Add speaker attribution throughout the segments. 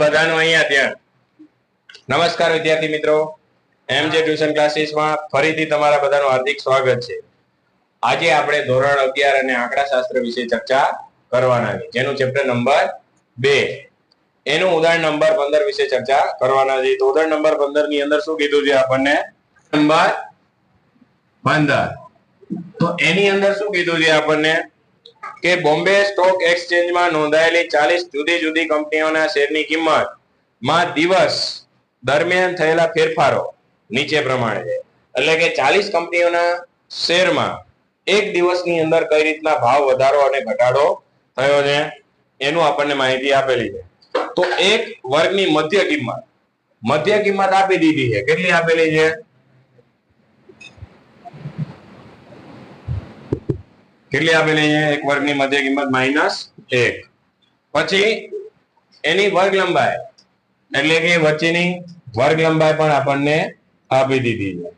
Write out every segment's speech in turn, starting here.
Speaker 1: બધાનું અહીંયા ત્યાં. નમસ્કાર વિદ્યાર્થી મિત્રો. એમ જે ટ્યુશન ક્લાસીસમાં ફરીથી તમારા બધાનું હાર્દિક સ્વાગત છે. આજે આપણે ધોરણ અગિયાર અને આંકડાશાસ્ત્ર વિશે ચર્ચા કરવાના છે. જેનું ચેપ્ટર નંબર બે. એનું ઉદાહરણ નંબર પંદર વિશે ચર્ચા કરવાના છે. તો ઉદાહરણ નંબર પંદરની અંદર શું કીધું છે આપણને? નંબર પંદર. તો એની અંદર શું કીધું છે આપણને? કે બોમ્બે સ્ટોક એક્સચેન્જમાં નોંધાયેલી ચાલીસ જુદી જુદી કંપનીઓના શેરની કિંમતમાં દિવસ દરમિયાન થયેલા ફેરફારો નીચે પ્રમાણે છે. એટલે કે ચાલીસ કંપનીઓના શેરમાં એક દિવસની અંદર કઈ રીતના ભાવ વધારો અને ઘટાડો થયો છે, એનું આપણને માહિતી આપેલી છે. તો એક વર્ગની મધ્ય કિંમત મધ્ય કિંમત આપી દીધી છે. કેટલી આપેલી છે? કેટલી આપેલી છે એક વર્ગની મધ્ય કિંમત માઇનસ એક. પછી એની વર્ગ લંબાઈ. એટલે કે વચ્ચેની વર્ગ લંબાઈ પણ આપણને આપી દીધી છે.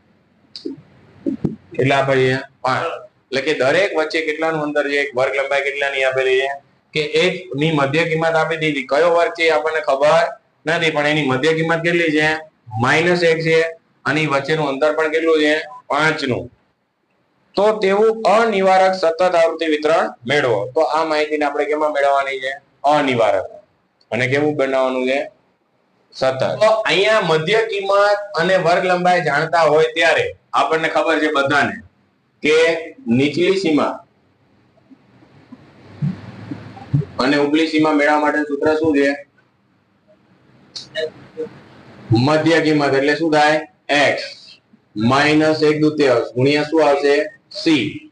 Speaker 1: કેટલા આપેલી એટલે કે દરેક વચ્ચે કેટલાનું અંતર છે? વર્ગ લંબાઈ કેટલાની આપેલી છે? કે એક ની મધ્ય કિંમત આપી દીધી. કયો વર્ગ છે આપણને ખબર નથી, પણ એની મધ્ય કિંમત કેટલી છે? માઇનસ એક છે. અને વચ્ચેનું અંતર પણ કેટલું છે? પાંચનું તો તેવું અનિવારક સતત આવૃત્તિ વિતરણ મેળવો. તો આ માહિતીને આપણે કેમાં મેળવવાની છે? અનિવારક. અને કેવું બનાવવાનું છે? સતત. તો અહીંયા મધ્ય કિંમત અને વર્ગ લંબાઈ જાણતા હોય ત્યારે આપણને ખબર છે બધાને કે નીચલી સીમા અને ઉપલી સીમા મેળવવા માટે સૂત્ર શું છે? મધ્ય કિંમત. એટલે શું થાય? એક્સ. માઇનસ એક દુત્યાંશ ગુણ્યા શું આવશે? સી.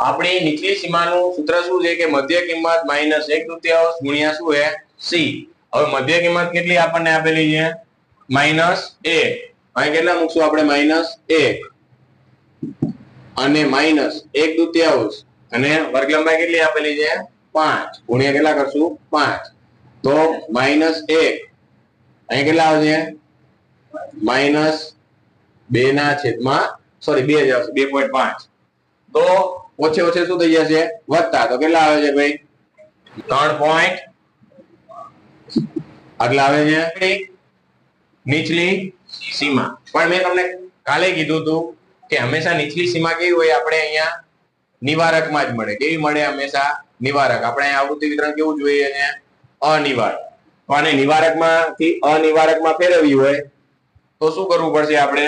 Speaker 1: આપણી નીચલી સીમાનું સૂત્ર શું છે કે મધ્ય કિંમત માઇનસ એક તૃતીયાંશ ગુણ્યા શું છે? સી. હવે મધ્ય કિંમત કેટલી આપણને આપેલી છે? માઇનસ એ અહીં કેટલા મૂકશું આપણે? માઇનસ એ અને માઇનસ એક દુત્યાંશ અને વર્ગ લંબાઈ કેટલી આપેલી છે? પાંચ. ગુણ્યા કેટલા કરશું? પાંચ. તો માઇનસ એક. અહીં કેટલા આવશે? માઇનસ બે ના છેદમાં સોરી બે હજાર બે પોઈન્ટ પાંચ. તો ઓછે ઓછે શું થઈ જશે? વધતા. તો કેટલા આવે છે ભાઈ? ત્રણ પોઈન્ટ આટલા આવે છે નીચલી સીમા. પણ મેં તમને કાલે કીધું હતું કે હંમેશા નીચલી સીમા કેવી હોય? આપણે અહીંયા નિવારકમાં જ મળે. કેવી મળે હંમેશા? નિવારક. આપણે આવૃત્તિ વિતરણ કેવું જોઈએ છે અનિવારક આને નિવારકમાંથી અનિવારકમાં ફેરવવી હોય તો શું કરવું પડશે આપણે?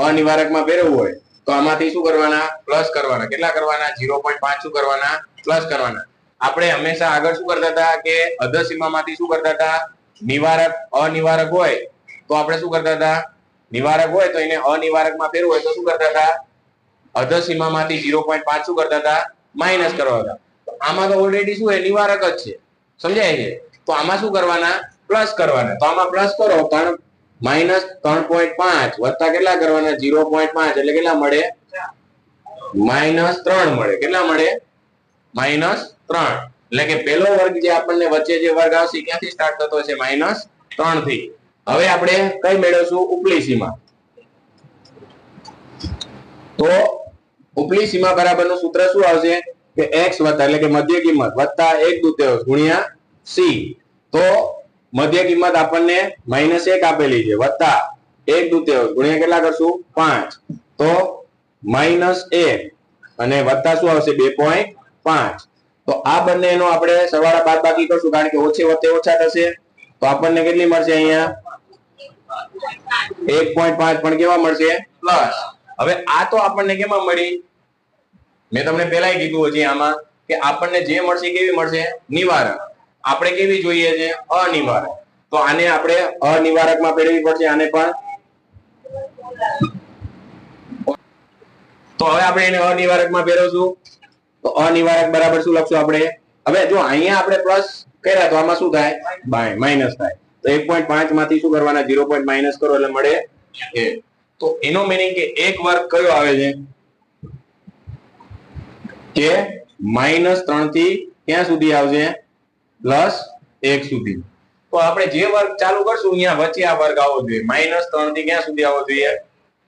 Speaker 1: અનિવારકમાં ફેરવવું હોય, તો આમાંથી શું કરવાના? પ્લસ કરવાના. કેટલા કરવાના? ઝીરો પોઈન્ટ પાંચ શું કરવાના? પ્લસ કરવાના. આપણે હંમેશા આગળ શું કરતા હતા કે અધર સીમામાંથી શું કરતા હતા? નિવારક, અનિવારક હોય, તો આપણે શું કરતા હતા? નિવારક હોય, તો એને અનિવારકમાં ફેરવું હોય, તો શું કરતા હતા? અધર સીમામાંથી ઝીરો પોઈન્ટ પાંચ શું કરતા હતા? માઇનસ કરવા હતા. આમાં તો ઓલરેડી શું એ નિવારક જ છે. સમજાય છે? તો આમાં શું કરવાના? પ્લસ કરવાના. તો આમાં પ્લસ કરો ત્રણ માઇનસ ત્રણ પોઈન્ટ પાંચ વત્તા કેટલા કરવાના? જીરો પોઈન્ટ પાંચ. એટલે કેટલા મળે? માઇનસ ત્રણ મળે. કેટલા મળે? માઇનસ ત્રણ. એટલે કે પેલો વર્ગ જે આપણને વચ્ચે જે વર્ગ આવશે, ક્યાંથી સ્ટાર્ટ થતો હશે? માઇનસ ત્રણથી હવે આપણે કઈ મેળવશું? ઉપલી સીમા તો ઉપલી સીમા બરાબરનું સૂત્ર શું આવશે? કે એક્સ વત્તા, એટલે કે મધ્ય કિંમત વત્તા એક દુત્યાંશ ગુણ્યા સી તો મધ્ય કિંમત આપણને માઇનસ એક આપેલી છે. વત્તા એક દુત્યાંશ ગુણ્યા કેટલા કરશું? પાંચ. તો માઇનસ એક. અને વત્તા શું આવશે? બે પાંચ. તો આ બંનેનો આપણે સરવાળા બાદ બાકી કરશું, કારણ કે ઓછે વત્તે ઓછા થશે. તો આપણને કેટલી મળશે અહીંયા? એક પોઈન્ટ પાંચ પણ કેવા મળશે? પ્લસ હવે આ તો આપણને કેમાં મળી? મેં તમને પેલા કીધું હજી આમાં કે આપણને જે મળશે કેવી મળશે? નિવારક આપણે કેવી જોઈએ છે? અનિવારક તો આને આપણે અનિવારકમાં પેડવી પડશે, આને પણ તો હવે આપણે એને અનિવારકમાં ફેરવશું. તો અનિવારક બરાબર શું લખશું આપણે? હવે જો અહીંયા આપણે પ્લસ કર્યા તો આમાં શું થાય? બાય માઇનસ થાય. તો એક પોઈન્ટ પાંચમાંથી શું કરવાના? ઝીરો પોઈન્ટ માઇનસ કરો એટલે મળે એ તો એનો મિનિંગ કે એક વર્ગ કયો આવે છે? કે માઇનસ ત્રણથી ક્યાં સુધી આવશે? પ્લસ એક સુધી. તો આપણે જે વર્ગ ચાલુ કરશું, અહીંયા વચ્ચે આ વર્ગ આવવો જોઈએ. માઇનસ ત્રણથી ક્યાં સુધી આવવો જોઈએ?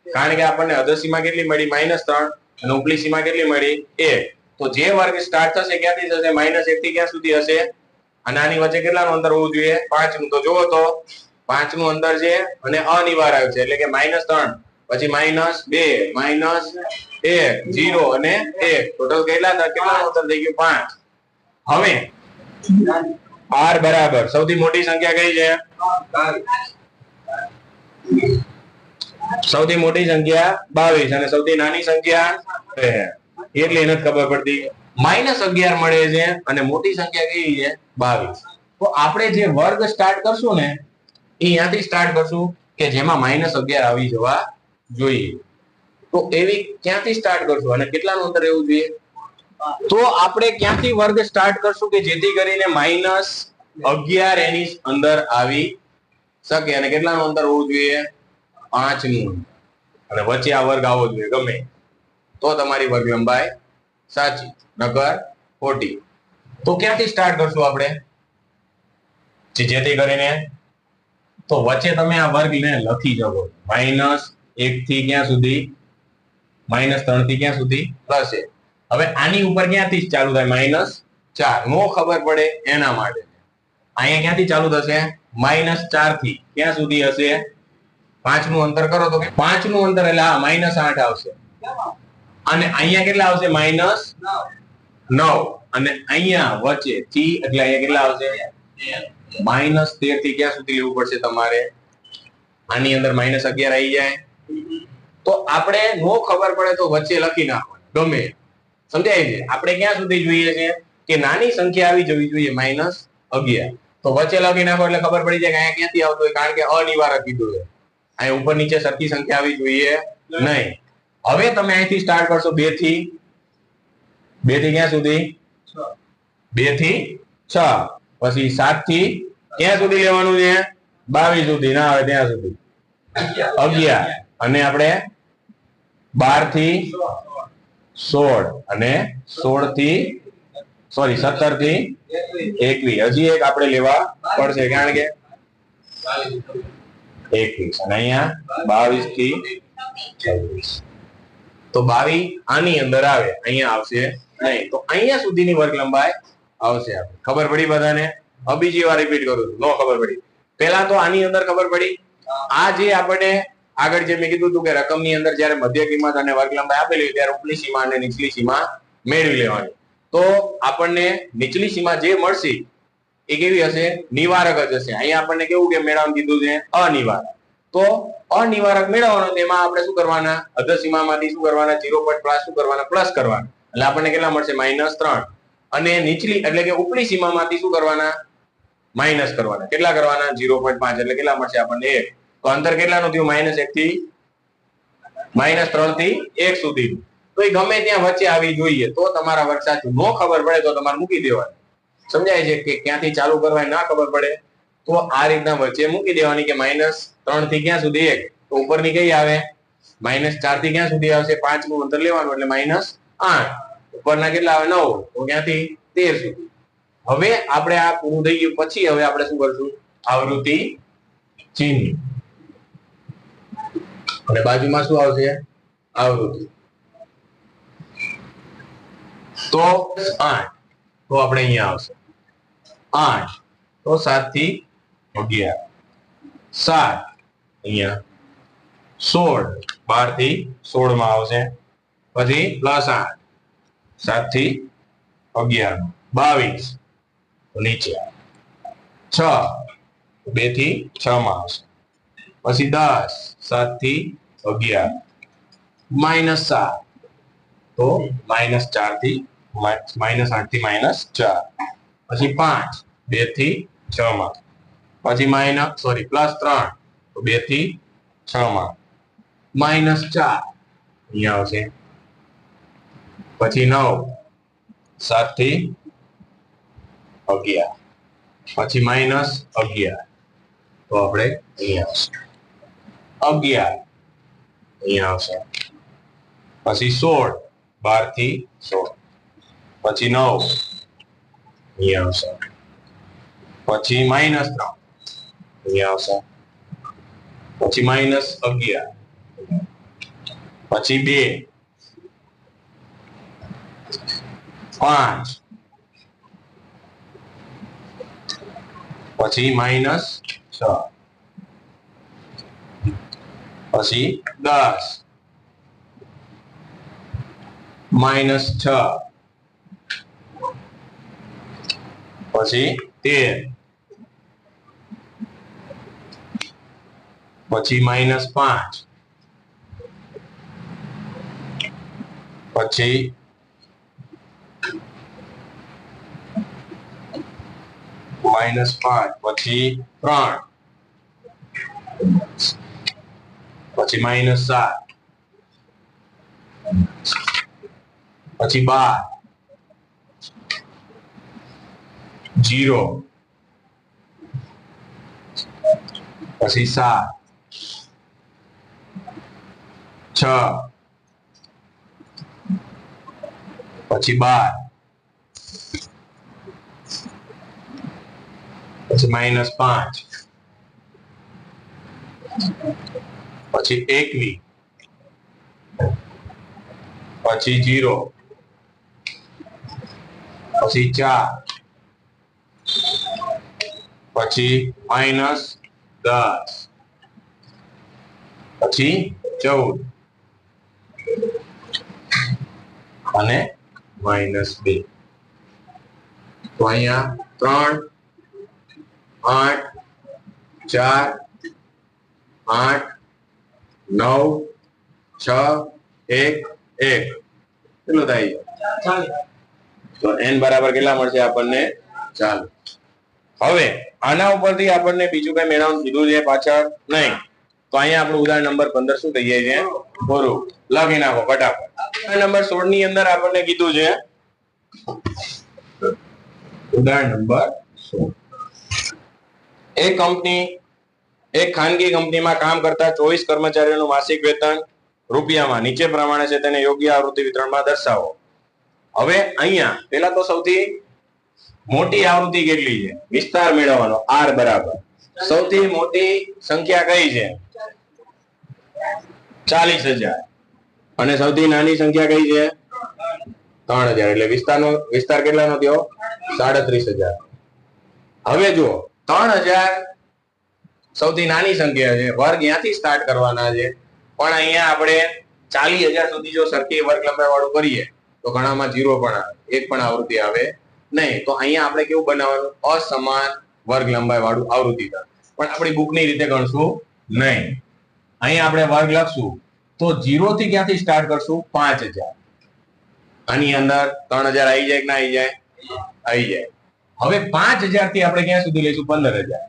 Speaker 1: કારણ કે આપણને અધર સીમા કેટલી મળી? માઇનસ ત્રણ અને ઉપલી સીમા કેટલી મળી? એક. તો જે વર્ગ સ્ટાર્ટ થશે, ક્યાંથી થશે? માઇનસ એક થી ક્યાં સુધી હશે? અને આની વચ્ચે કેટલાનું અંતર હોવું જોઈએ? પાંચનું તો જુઓ તો પાંચનું અંતર છે અને અનિવાર છે. એટલે કે માઇનસ ત્રણ, પછી માઇનસ બે, માઇનસ એક જીરો અને એક. ટોટલ કેટલા કેટલાનું અંતર થઈ ગયું? પાંચ. હવે આર બરાબર. સૌથી મોટી સંખ્યા કઈ છે? સૌથી મોટી સંખ્યા બાવીસ અને સૌથી નાની સંખ્યા. એટલે એને ખબર પડતી. માઇનસ અગિયાર મળે છે અને મોટી સંખ્યા કઈ છે? બાવીસ. તો આપણે જે વર્ગ સ્ટાર્ટ કરશું ને, એ અહીંયાથી સ્ટાર્ટ કરશું કે જેમાં માઇનસ અગિયાર આવી જવા જોઈએ. તો એવી ક્યાંથી સ્ટાર્ટ કરશું અને કેટલાનું અંતર રહેવું જોઈએ? તો આપણે ક્યાંથી વર્ગ સ્ટાર્ટ કરશું કે જેથી કરીને માઇનસ અગિયાર એની અંદર આવી શકે અને કેટલાનું અંતર હોવું જોઈએ? પાંચનું અને વચ્ચે આ વર્ગ આવવો જોઈએ, ગમે. તો તમારી વર્ગ લંબાઈ સાચી, નકર ખોટી. તો ક્યાંથી સ્ટાર્ટ કરશું આપણે? જેથી કરીને તો વચ્ચે તમે આ વર્ગને લખી શકો. માઇનસ એક થી ક્યાં સુધી? માઇનસ ત્રણથી ક્યાં સુધી? પ્લસ એક હવે આની ઉપર ક્યાંથી ચાલુ થાય? માઇનસ ચાર. નો ખબર પડે એના માટે. અહીંયા ક્યાંથી ચાલુ થશે? માઇનસ ચારથી ક્યાં સુધી હશે? પાંચનું અંતર કરો તો પાંચનું અંતર એટલે આ માઇનસ આઠ આવશે. અને અહીંયા કેટલા આવશે? માઇનસ નવ. અને અહીંયા વચ્ચે થી એટલે અહીંયા કેટલા આવશે? માઇનસ તેરથી ક્યાં સુધી લેવું પડશે તમારે? આની અંદર માઇનસ અગિયાર આવી જાય. તો આપણે નો ખબર પડે તો વચ્ચે લખી નાખો ગમે. સમજાય છે? આપણે ક્યાં સુધી જોઈએ છે કે નાની સંખ્યા આવી જવી જોઈએ માઇનસ અગિયાર. તો વચ્ચે લખી નાખો એટલે ખબર પડી જાય કે અહીંયા ક્યાંથી આવતું હોય કારણ કે અનિવારક કીધું છે. અહીંયા ઉપર નીચે સરખી સંખ્યા આવી જોઈએ નહીં. હવે તમે અહીંથી સ્ટાર્ટ કરશો બેથી. બેથી ક્યાં સુધી? બેથી છ. પછી સાતથી ક્યાં સુધી લેવાનું છે? બાવીસ સુધી. ના આવે ત્યાં સુધી. અગિયાર. અને આપણે બારથી સોળ અને સોળથી સોરી સત્તરથી એકવીસ. હજી એક આપણે લેવા પડશે, કારણ કે એકવીસ. અને અહીંયા બાવીસથી છવ્વીસ. તો બાવીસ આની અંદર આવે. અહીંયા આવશે નહીં. તો અહીંયા સુધીની વર્ગ લંબાઈ આવશે. ખબર પડી બધાને? હવે બીજી વાર રિપીટ કરું છું. નો ખબર પડી. પહેલા તો આની અંદર ખબર પડી. આ જે આપણે આગળ જે મેં કીધું હતું કે રકમની અંદર જ્યારે મધ્ય કિંમત અને વર્ગ લંબાઈ આપેલી હોય ત્યારે ઉપલી સીમા અને નીચલી સીમા મેળવી લેવાની. તો આપણને નીચલી સીમા જે મળશે, એ કેવી હશે? નિવારક જ હશે. અહીંયા આપણને કેવું કે મેળવવાનું કીધું છે? અનિવારક. તો અનિવારક મેળવવાનો તેમાં આપણે શું કરવાના? અધ સીમામાંથી શું કરવાના? જીરો પોઈન્ટ પ્લસ શું કરવાના? પ્લસ કરવાના. એટલે આપણને કેટલા મળશે? માઇનસ ત્રણ. અને નીચલી, એટલે કે ઉપલી સીમામાંથી શું કરવાના? માઇનસ કરવાના. કેટલા કરવાના? ઝીરો પોઈન્ટ પાંચ. એટલે કેટલા મળશે આપણને? એક. તો અંતર કેટલાનું થયું? માઇનસ એક થી માઇનસ ત્રણથી એક સુધી. તો એ ગમે ત્યાં વચ્ચે આવી જોઈએ, તો તમારા વર્ગ સાચું નો ખબર પડે તો તમારે મૂકી દેવાનું. સમજાય છે કે ક્યાંથી ચાલુ કરવા ના ખબર પડે? તો આ રીતના વચ્ચે મૂકી દેવાની કે માઇનસ ત્રણથી ક્યાં સુધી એક? તો ઉપરની કઈ આવે? માઇનસ ચારથી ક્યાં સુધી આવશે? પાંચનું અંતર લેવાનું એટલે માઇનસ આઠ. ઉપરના કેટલા આવે? નવ. તો ક્યાંથી? તેર સુધી. હવે આપણે આ પૂરું થઈ ગયું. પછી હવે આપણે શું કરશું? આવૃત્તિ ચિહ્ન. અને બાજુમાં શું આવશે? આવૃત્તિ. તો આઠ. તો આપણે અહીંયા આવશે. આઠ. તો સાતથી અગિયાર. સાત. અહીંયા. સોળ. બારથી સોળમાં આવશે. પછી પ્લસ આઠ. સાતથી અગિયાર બાવીસ. નીચે. છ. બેથી છ માં આવશે. પછી દસ સાતથી અગિયાર માઇનસ સાત તો માઇનસ ચારથી માઇનસ આઠથી માઇનસ ચાર પછી પાંચ બેથી છ માં પછી માઇનસ સોરી પ્લસ ત્રણ તો બેથી છ માં માઇનસ ચાર અહીંયા આવશે પછી નવ સાતથી અગિયાર પછી માઇનસ અગિયાર તો આપણે અહીંયા આવશે અગિયાર અહીંયા આવશે પછી સોળ બારથી સોળ પછી નવ અહીંયા આવશે પછી માઇનસ ત્રણ અહીંયા આવશે પછી માઇનસ અગિયાર પછી બે પાંચ પછી માઇનસ છ પછી દસ. માઇનસ છ. પછી તેર. પછી માઇનસ પાંચ. પછી માઇનસ પાંચ. પછી ત્રણ. પછી માઇનસ સાત. પછી બાર. જીરો પછી સાત. છ. પછી બાર. પછી માઇનસ પાંચ. પછી એકવી પછી જીરો. પછી ચાર. પછી માઇનસ દસ. પછી ચૌદ. અને માઇનસ બે. તો અહીંયા ત્રણ, આઠ, ચાર, આઠ નવ, છ, એક એક. કેટલું થાય તો એન બરાબર કેટલા મળશે આપણને? ચાલો હવે, આના ઉપરથી આપણને બીજું કઈ મેળવવાનું કીધું છે પાછળ? નહીં. તો અહીંયા આપણું ઉદાહરણ નંબર પંદર શું થઈ જાય છે? પૂરું લખી નાખો, ફટાફટ. નંબર સોળની અંદર આપણને કીધું છે? ઉદાહરણ નંબર સોળ. એ કંપની એક ખાનગી કંપનીમાં કામ કરતા ચોવીસ કર્મચારીઓનું માસિક વેતન રૂપિયામાં, નીચે પ્રમાણે છે તેને યોગ્ય આવૃત્તિ વિતરણમાં દર્શાવો. હવે અહીંયા પેલા તો સૌથી મોટી આવૃત્તિ કેટલી છે? વિસ્તાર મેળવવાનો, આર બરાબર. સૌથી મોટી સંખ્યા કઈ છે? ચાલીસ હજાર. અને સૌથી નાની સંખ્યા કઈ છે? ત્રણ હજાર. એટલે વિસ્તારનો, વિસ્તાર કેટલાનો થયો? સાડત્રીસ હજાર. હવે જુઓ, ત્રણ હજાર સૌથી નાની સંખ્યા છે. વર્ગ ત્યાંથી સ્ટાર્ટ કરવાના છે. પણ અહીંયા આપણે ચાલીસ હજાર સુધી જો સરખી વર્ગ લંબાઈ વાળું કરીએ, તો ઘણામાં જીરો પણ આવે. એક પણ આવૃત્તિ આવે નહીં. તો અહીંયા આપણે કેવું બનાવવાનું? અસમાન વર્ગ લંબાઈ વાળું આવૃત્તિ પણ આપણી બુકની રીતે ગણશું નહીં. અહીંયા આપણે વર્ગ લખશું. તો જીરો થી ક્યાંથી સ્ટાર્ટ કરશું? પાંચ હજાર. આની અંદર ત્રણ હજાર આવી જાય કે ના આવી જાય? આવી જાય. હવે પાંચ હજારથી આપણે ક્યાં સુધી લઈશું? પંદર હજાર.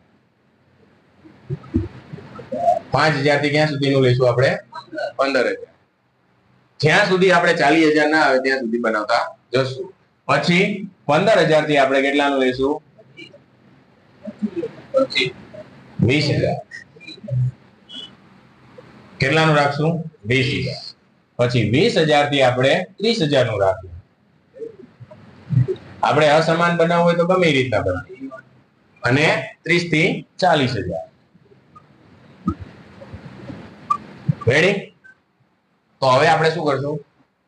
Speaker 1: પાંચ હજારથી ક્યાં સુધીનું લઈશું આપણે? પંદર હજાર. જ્યાં સુધી આપણે ચાલીસ હજાર ના આવે, ત્યાં સુધી બનાવતા જશું. પછી પંદર હજારથી આપણે કેટલાનું લઈશું? વીસ હજાર. કેટલાનું રાખશું? વીસ હજાર. પછી વીસ હજારથી આપણે ત્રીસ હજારનું રાખવું આપણે અસમાન બનાવવું હોય તો ગમે રીતના બનાવીએ અને ત્રીસથી ચાલીસ હજાર. રેડી તો હવે આપણે શું કરશું?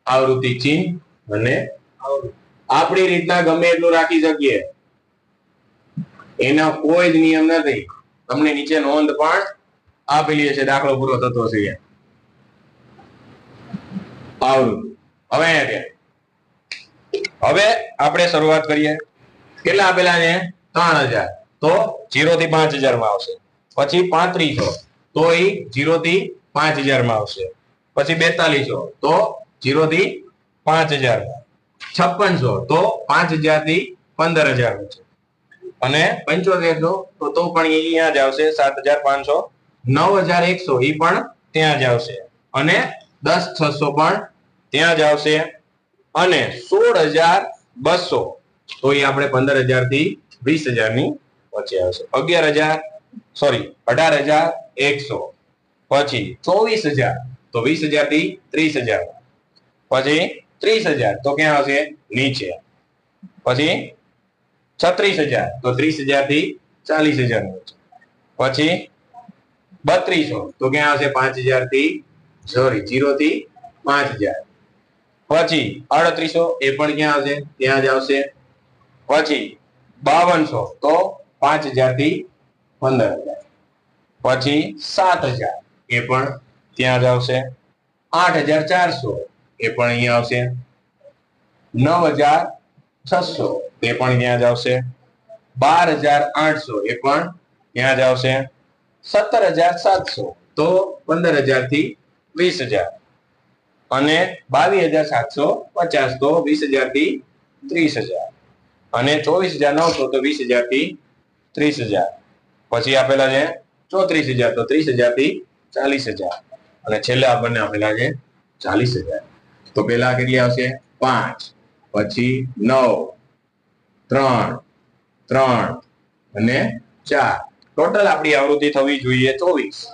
Speaker 1: આવૃત્તિ ચિહ્ન અને આપણી રીતના ગમે એટલું રાખી શકીએ. એનો કોઈ જ નિયમ નથી. તમને નીચે નોંધ પણ આપેલી હશે દાખલો પૂરો થતો આવૃત્તિ. હવે હવે આપણે શરૂઆત કરીએ. કેટલા આપેલા છે? ત્રણ હજાર. તો જીરો થી પાંચ હજારમાં આવશે. પછી પાંત્રીસો. તો એ જીરો થી પાંચ હજારમાં આવશે. પછી બેતાલીસો, તો જીરો થી પાંચ હજારમાં છપ્પનસો, તો પાંચ હજારથી પંદર હજાર અને પંચોતેરસો, તો તો પણ અહીંયા જ આવશે, સાત હજાર પાંચસો. નવ હજાર એકસો, એ પણ ત્યાં જ આવશે. અને દસ છસો પણ ત્યાં જ આવશે. અને સોળ હજાર બસો, તો એ આપણે પંદર હજારથી વીસ હજારની વચ્ચે આવશે. અગિયાર હજાર સોરી અઢાર હજાર એકસો. પછી ચોવીસ હજાર, તો વીસ હજારથી ત્રીસ હજાર. પછી ત્રીસ હજાર, તો ક્યાં આવશે નીચે. પછી છત્રીસ હજાર, તો ત્રીસ હજારથી ચાલીસ હજાર પછી બત્રીસો, તો ક્યાં આવશે પાંચ હજારથી સોરી જીરો થી પાંચ હજાર. પછી અડત્રીસો એ પણ ક્યાં આવશે? ત્યાં જ આવશે. પછી બાવનસો, તો પાંચ હજારથી પંદર હજાર. પછી સાત હજાર. એ પણ ત્યાં જ આવશે. આઠ હજાર ચારસો એ પણ અહીંયા આવશે. નવ હજાર છસો તે પણ ત્યાં જ આવશે. બાર હજાર આઠસો એ પણ ત્યાં જ આવશે. સત્તર હજાર સાતસો તો પંદર હજારથી વીસ હજાર અને બાવીસ હજાર સાતસો પચાસ તો વીસ હજારથી ત્રીસ હજાર અને ચોવીસ હજાર નવસો તો વીસ હજારથી ત્રીસ હજાર પછી આપેલા છે ચોત્રીસ હજાર તો ત્રીસ હજારથી ચાલીસ હજાર. અને છેલ્લે આપણને આપેલા છે ચાલીસ હજાર. તો પેલા કેટલી આવશે? પાંચ. પછી નવ. ત્રણ. ત્રણ. અને ચાર. ટોટલ આપણી આવૃત્તિ થવી જોઈએ ચોવીસ.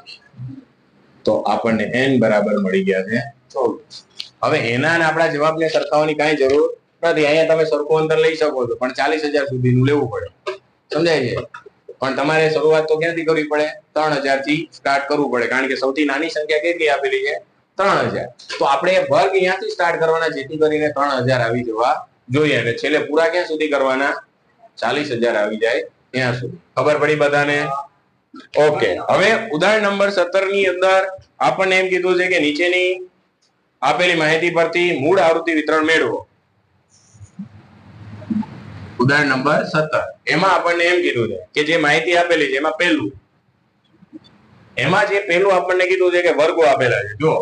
Speaker 1: તો આપણને એન બરાબર મળી ગયા છે ચોવીસ. હવે એના આપણા જવાબને સરખાવવાની કાંઈ જરૂર નથી. અહીંયા તમે સરખું અંતર લઈ શકો છો, પણ ચાલીસ હજાર સુધીનું લેવું પડે. સમજાય છે? પણ તમારે શરૂઆત તો ક્યાંથી કરવી પડે? ત્રણ હજારથી સ્ટાર્ટ કરવું પડે. કારણ કે સૌથી નાની સંખ્યા કેટલી આપેલી છે? ત્રણ હજાર. તો આપણે વર્ગ અહીંયાથી સ્ટાર્ટ કરવાના, જેથી કરીને ત્રણ હજાર આવી જવા જોઈએ. અને છેલ્લે પૂરા ક્યાં સુધી કરવાના? ચાલીસ હજાર આવી જાય ત્યાં સુધી. ખબર પડી બધાને? ઓકે હવે ઉદાહરણ નંબર સત્તરની અંદર આપણને એમ કીધું છે કે નીચેની આપેલી માહિતી પરથી મૂળ આવૃત્તિ વિતરણ મેળવો. ઉદાહરણ નંબર સત્તર. એમાં આપણને એમ કીધું છે કે જે માહિતી આપેલી છે, એમાં પહેલું. એમાં જે પહેલું આપણને કીધું છે કે વર્ગો આપેલા છે. જો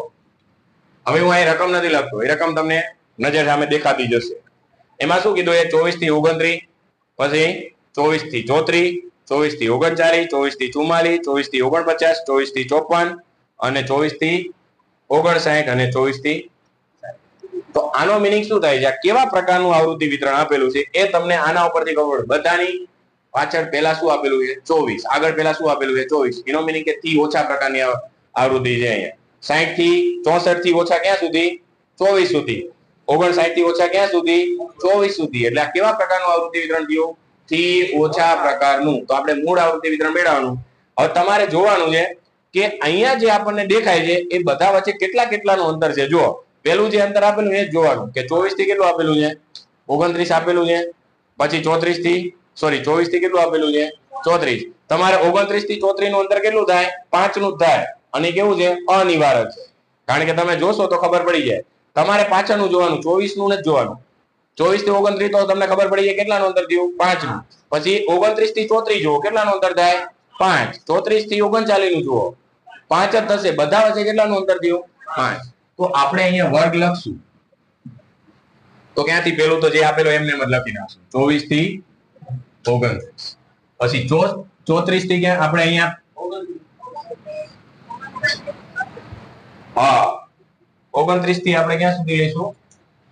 Speaker 1: હવે હું અહીં રકમ નથી લખતો. એ રકમ તમને નજર સામે દેખાતી જશે. એમાં શું કીધું? એ ચોવીસથી ઓગણત્રીસ, પછી ચોવીસથી ચોત્રીસ, ચોવીસથી ઓગણચાલીસ ચોવીસથી ચુમ્માલીસ ચોવીસથી ઓગણપચાસ, ચોવીસથી ચોપન અને ચોવીસથી ઓગણસાઠ, અને ચોવીસથી તો આનો મિનિંગ શું થાય છે? કેવા પ્રકારનું આવૃત્તિ વિતરણ આપેલું છે? એ તમને આના ઉપરથી ખબર બધાની પાછળ પહેલા શું આપેલું છે? ચોવીસ. આગળ પહેલા શું આપેલું છે? ચોવીસ. એનો મિનિંગ કે થી ઓછા પ્રકારની આવૃત્તિ છે અહીંયા. સાહીઠથી ચોસઠથી ઓછા ક્યાં સુધી? ચોવીસ સુધી. ઓગણસાઠથી ઓછા ક્યાં સુધી? ચોવીસ સુધી. એટલે આ કેવા પ્રકારનું આવૃત્તિ વિતરણ થયું? થી ઓછા પ્રકારનું. તો આપણે મૂળ આવૃત્તિ વિતરણ મેળવવાનું. હવે તમારે જોવાનું છે કે અહીંયા જે આપણને દેખાય છે, એ બધા વચ્ચે કેટલા કેટલાનું અંતર છે? જુઓ. પેલું જે અંતર આપેલું એ જોવાનું કે ચોવીસથી કેટલું આપેલું છે? ઓગણત્રીસ આપેલું છે, પછી ચોત્રીસથી સોરી ચોવીસથી કેટલું આપેલું છે? ચોત્રીસ. તમારે ઓગણત્રીસથી ચોત્રીસનું અંતર કેટલું થાય? પાંચનું જ થાય. અને કેવું છે? અનિવાર્ય છે. કારણ કે તમે જોશો તો ખબર પડી જાય. તમારે પાછળનું જોવાનું ચોવીસનું નથી જોવાનું. ચોવીસથી ઓગણત્રીસ તો તમને ખબર પડી જાય કેટલાનું અંતર થયું? પાંચનું પછી ઓગણત્રીસથી ચોત્રીસ જુઓ, કેટલાનું અંતર થાય? પાંચ. ચોત્રીસથી ઓગણચાલીસનું જુઓ. પાંચ જ થશે. બધા વચ્ચે કેટલાનું અંતર થયું? પાંચ. તો આપણે અહીંયા વર્ગ લખશું. તો ક્યાંથી પેલું તો જે આપેલો એમને એમ લખી નાખશું. ચોવીસથી ઓગણત્રીસ. પછી ચોત્રીસથી ક્યાં? આપણે અહીંયા હા. ઓગણત્રીસથી આપણે ક્યાં સુધી લઈશું?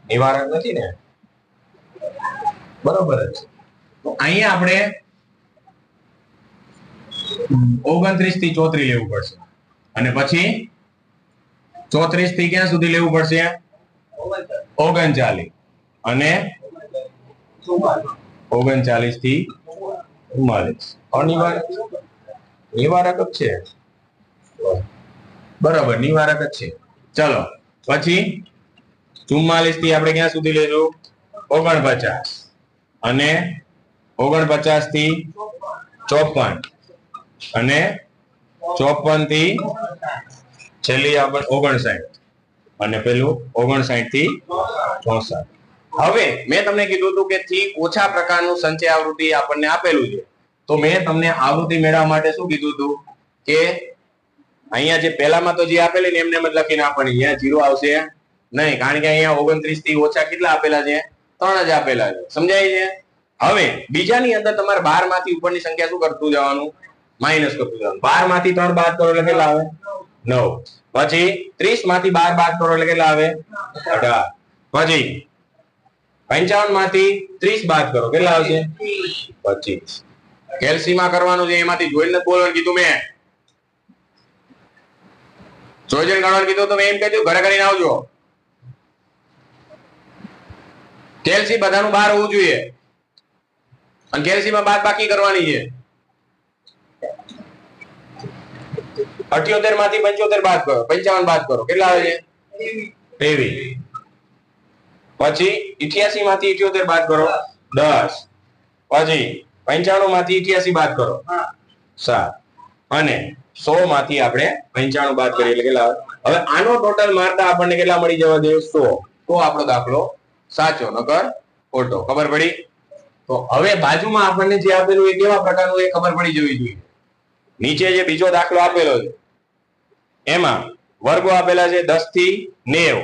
Speaker 1: નિવારક નથી ને? બરોબર જ. તો અહીંયા આપણે ઓગણત્રીસથી ચોત્રીસ લેવું પડશે. અને પછી ચોત્રીસથી ક્યાં સુધી લેવું પડશે? ઓગણચાલીસ. અને ઓગણચાલીસથી ચુમ્માલીસ. અનિવારક નિવારક જ છે. બરાબર, નિવારક જ છે. ચલો, પછી ચુમ્માલીસથી આપણે ક્યાં સુધી લેશું? ઓગણપચાસ. અને ઓગણપચાસથી ચોપન અને ચોપનથી છેલ્લી આપણે ઓગણસાઠ. અને પેલું ઓગણસાઠથી ચોસઠ. હવે મેં તમને કીધું હતું કે થી ઓછા પ્રકારનું સંચય આવૃત્તિ આપણને આપેલું છે. તો મેં તમને આવૃત્તિ મેળવવા માટે શું કીધું હતું? કે અહીંયા જે પહેલામાં તો જે આપેલી ને એમને એમ લખીને આપણને અહીંયા જીરો આવશે. નહીં, કારણ કે અહીંયા ઓગણત્રીસથી ઓછા કેટલા આપેલા છે? ત્રણ જ આપેલા છે. સમજાય છે? હવે બીજાની અંદર તમારે બારમાંથી ઉપરની સંખ્યા શું કરતું જવાનું? માઇનસ કરતું જવાનું. બારમાંથી ત્રણ બાદ કરો એટલે કેટલા આવે? નવ પછી ત્રીસમાંથી બાર બાદ કરો એટલે કેટલા આવે? અઢાર. પછી પંચાવનમાંથી ત્રીસ બાદ કરો. કેટલા આવશે? પચીસ. કેલ્સીમાં કરવાનું છે, એમાંથી જોઈને બોલવાનું કીધું મેં. જોઈને ગણવાનું કીધું તો એમ કહી ઘરે કરીને આવજો. કેલ્સી બધાનું બહાર હોવું જોઈએ. અને કેલ્સીમાં બાદ બાકી કરવાની છે. અઠ્યોતેરમાંથી પંચોતેર બાદ કરો. પંચાવન બાદ કરો. કેટલા આવે છે? પછી ઇઠ્યાસી માંથી ઇઠ્યોતેર બાદ કરો. દસ. પછી પંચાણું માંથી ઇઠ્યાસી બાદ કરો. સાત. અને સો માંથી આપણે પંચાણું બાદ કરીએ. એટલે કેટલા? હવે આનો ટોટલ મારતા આપણને કેટલા મળી જવા દે? સો. તો આપણો દાખલો સાચો, નકર ખોટો. ખબર પડી? તો હવે બાજુમાં આપણને જે આપેલું એ કેવા પ્રકારનું એ ખબર પડી જવી જોઈએ. નીચે જે બીજો દાખલો આપેલો છે. એમાં વર્ગો આપેલા છે દસથી નેવ.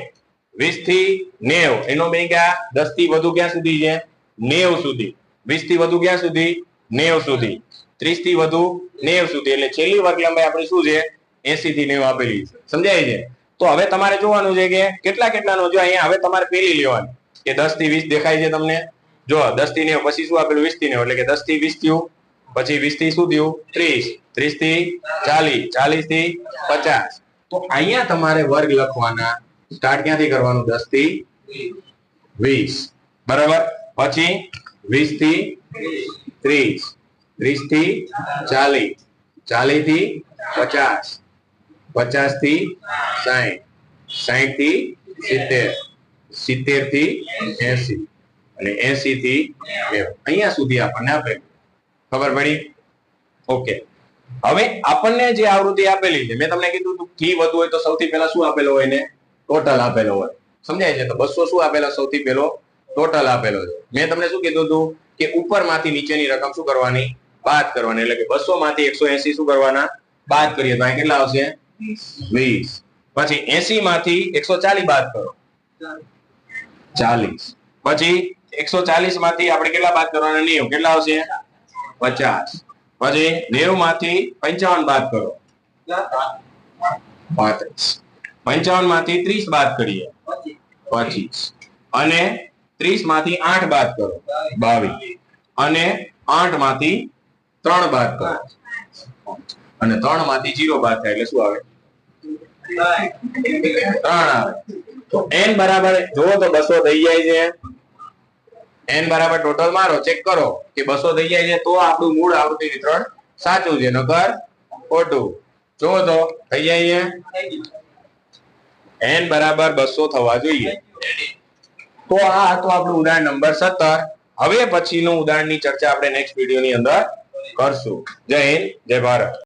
Speaker 1: વીસથી નેવ. એનો મેં ક્યાં દસથી વધુ ક્યાં સુધી છે? નેવ સુધી. વીસથી વધુ ક્યાં સુધી? નેવ સુધી. ત્રીસથી વધુ નેવ સુધી. એટલે છેલ્લી વર્ગ લંબાઈ આપણે શું છે? એસી થી નેવ આપેલી છે. સમજાય છે? તો હવે તમારે જોવાનું છે કે કેટલા કેટલાનો જો અહીંયા હવે તમારે પેલી લેવાની. કે દસથી વીસ દેખાય છે તમને? જો દસથી નેવ, પછી શું આપેલું? વીસથી નેવ. એટલે કે દસથી વીસ થયું, પછી વીસથી શું થયું? ત્રીસ. ત્રીસથી ચાલીસ ચાલીસથી પચાસ. તો અહીંયા તમારે વર્ગ લખવાના સ્ટાર્ટ ક્યાંથી કરવાનું? દસથી વીસ. બરાબર? પછી વીસથી ત્રીસ. ત્રીસથી ચાલીસ. ચાલીસથી પચાસ. પચાસથી સાઠ સાઠથી સિત્તેર. સિત્તેરથી એસી. અને એસી થી અહીંયા સુધી આપણને આપે. ખબર પડી? ઓકે. હવે આપણને જે આવૃત્તિ આપેલી છે, મેં તમને કીધું હતું વધુ હોય તો સૌથી પહેલા શું આપેલો હોય ને ટોટલ આપેલો હોય. સમજાય છે? તો બસો શું આપેલા? સૌથી પહેલો ટોટલ આપેલો છે. મેં તમને શું કીધું હતું? કે ઉપરમાંથી નીચેની રકમ શું કરવાની? બાદ કરવાની. એટલે કે બસો માંથી એકસો એસી શું કરવાના? બાદ કરીએ. તો અહીં કેટલા આવશે? વીસ. પછી એસી માંથી એકસો ચાલીસ બાદ કરો. ચાલીસ. પછી એકસો ચાલીસમાંથી આપણે કેટલા બાદ કરવાના? નિયમ. કેટલા આવશે? પચાસ. પછી નેવમાંથી પંચાવન બાદ કરો. પાંત્રીસ. પંચાવનમાંથી ત્રીસ બાદ કરીએ. પચીસ. અને ત્રીસમાંથી આઠ બાદ કરો. બાવીસ. અને આઠમાંથી ત્રણ બાદ કરો. અને ત્રણમાંથી જીરો બાદ થાય એટલે શું આવે? ત્રણ આવે. તો એન બરાબર, જુઓ તો બસો થઈ જાય છે. N બરાબર ટોટલ મારો ચેક કરો. કે બસો થઈ જાય છે તો આપણું મૂળ આવૃત્તિ વિતરણ સાચું છે. નકર ખોટું. જુઓ તો થઈ જાય એન બરાબર બસો થવા જોઈએ. તો આ હતું આપણું ઉદાહરણ નંબર સત્તર. હવે પછીનું ઉદાહરણની ચર્ચા આપણે નેક્સ્ટ વિડીયોની અંદર કરશું. જય હિન્દ, જય ભારત.